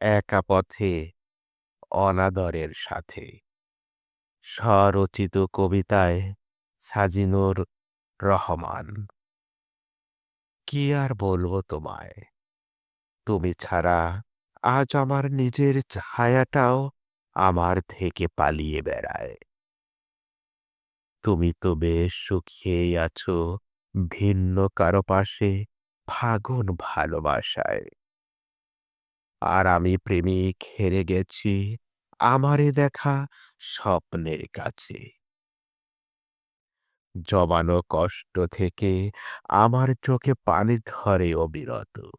একা পথে, অনাদরের সাথে। স্বরচিত কবিতায় সাজিনুর রহমান, কি আর বলব তোমায়? তুমি ছাড়া আজ আমার নিজের ছায়াটাও আমার থেকে পালিয়ে বেড়ায়। তুমি তো বেশ সুখেই আছো ভিন্ন কারও পাশে, ফাগুন ভালোবাসায়। আর আমি প্রেমিক হেরে গেছি আমারে দেখা স্বপ্নের কাছে। জমানো কষ্ট থেকে আমার চোখে পানি ধরে অবিরত।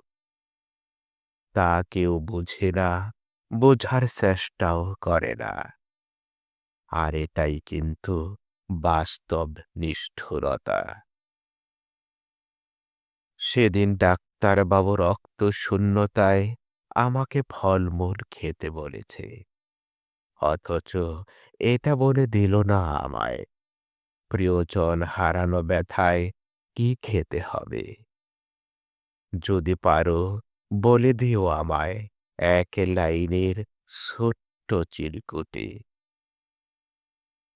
তা কেউ বুঝে না, বোঝার চেষ্টাও করে না। আর এটাই কিন্তু বাস্তব নিষ্ঠুরতা। সেদিন ডাক্তারবাবু রক্ত শূন্যতায় আমাকে ফলমূল খেতে বলেছে। অথচ এটা বলে দিল না আমায়। প্রিয়জন হারানো ব্যথায় কি খেতে হবে? যদি পারো, বলে দিও আমায় এক লাইনের ছোট্ট চিরকুটে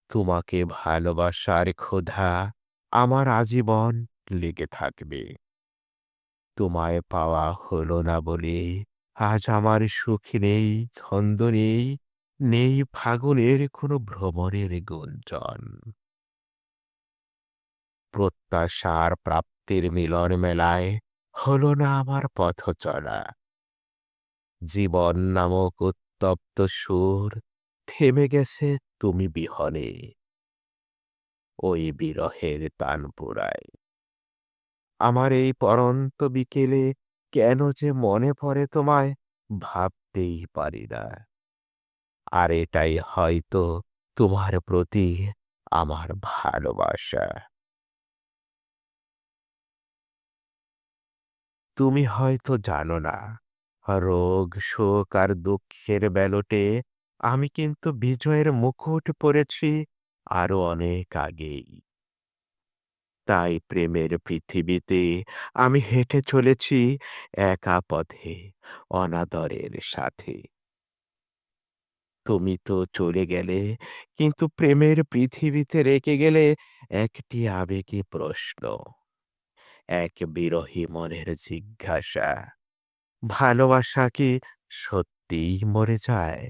তোমাকে ভালোবাসার ক্ষুধা আমার আজীবন লেগে থাকবে। তোমায় পাওয়া হলো না বলে আজ আমার সুখ নেই, ছন্দ নেই নেই ফাগুনের কোনো ভ্রমণের গুঞ্জন। প্রত্যাশার প্রাপ্তির মিলন মেলায় হলো না আমার পথ চলা। জীবন নামক উত্তপ্ত সুর থেমে গেছে তুমি বিহনে। ওই বিরহের তান পুরায় আমার এই পরন্ত বিকেলে কেন যে মনে পড়ে তোমায় ভাবতেই পারি না। আর এটাই হয়তো তোমার প্রতি আমার ভালোবাসা। তুমি হয়তো জানো না, রোগ, শোক আর দুঃখের বেলটে আমি কিন্তু বিজয়ের মুকুট পরেছি আরও অনেক আগেই। তাই প্রেমের পৃথিবীতে আমি হেঁটে চলেছি একা পথে, অনাদরের সাথে। তুমি তো চলে গেলে, কিন্তু প্রেমের পৃথিবীতে রেখে গেলে একটি আবেগী প্রশ্ন, এক বিরহী মনের জিজ্ঞাসা, ভালোবাসা কি সত্যিই মরে যায়?